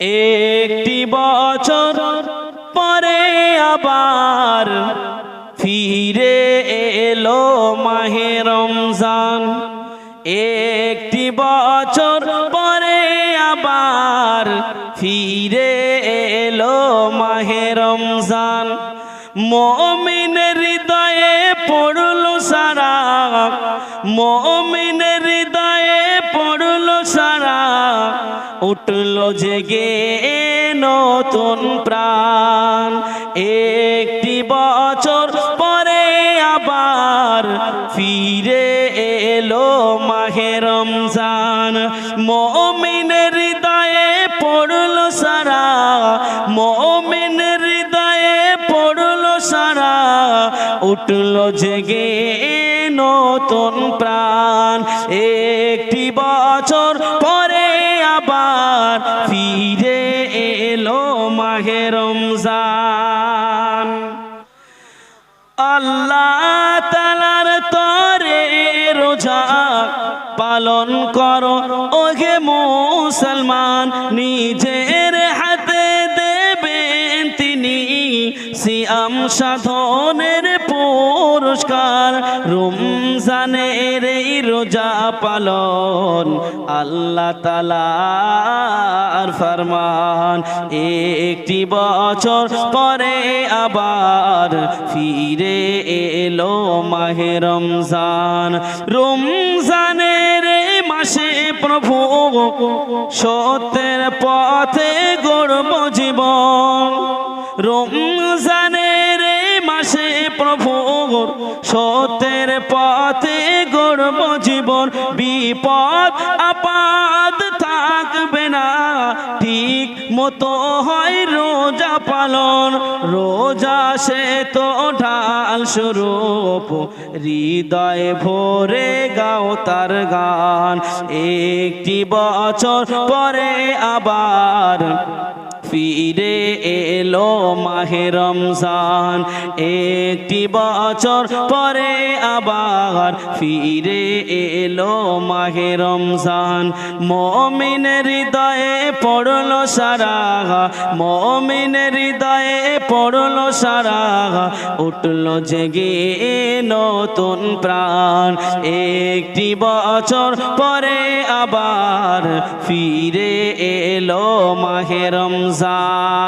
একটি বছর পরে আবার ফিরে এলো মাহে রমজান। একটি বছর পরে আবার ফিরে এলো মাহে রমজান। মমিনের হৃদয়ে পড়ল সারা। মমিনের হৃদয়ে উঠল জেগে নতুন প্রাণ। একটি বছর পরে আবার ফিরে এলো মাহে রমজান। মমিনের হৃদয়ে পড়ল সারা মমিনের হৃদয়ে পড়ল সারা। উঠল জেগে নতুন প্রাণ। একটি বছর পরে মাহে রমজান। আল্লাহ তালার তরে রোজা পালন করো। ওহে মুসলমান, নিজের হাতে দেবেন তিনি সিয়াম সাধনের পুরস্কার। রমজানের এই রোজা পালন আল্লাহ তালার ফরমান, একটি বছর পরে আবার ফিরে এলো মাহে রমজান। রমজানের মাসে প্রভু সত্যের পথে গড়ব জীবন। রমজানের মাসে প্রভু সত্যের পথে গড়ব জীবন। বিপদ আপাদ থাকবে না। ঠিক মতো হয় রোজা পালন। রোজা সে তো ঢাল স্বরূপ। হৃদয় ভরে গাও তার গান। একটি বছর পরে আবার ফিরে এলো মাহে রমজান। একটি বছর পরে আবার ফিরে এলো মাহে রমজান। মমিন হৃদয়ে পড়ল সারা মমিন হৃদয়ে পড়ল সারা উঠল জেগে নতুন প্রাণ। একটি বছর পরে আবার ফিরে এলো মাহে রমজান। মুসা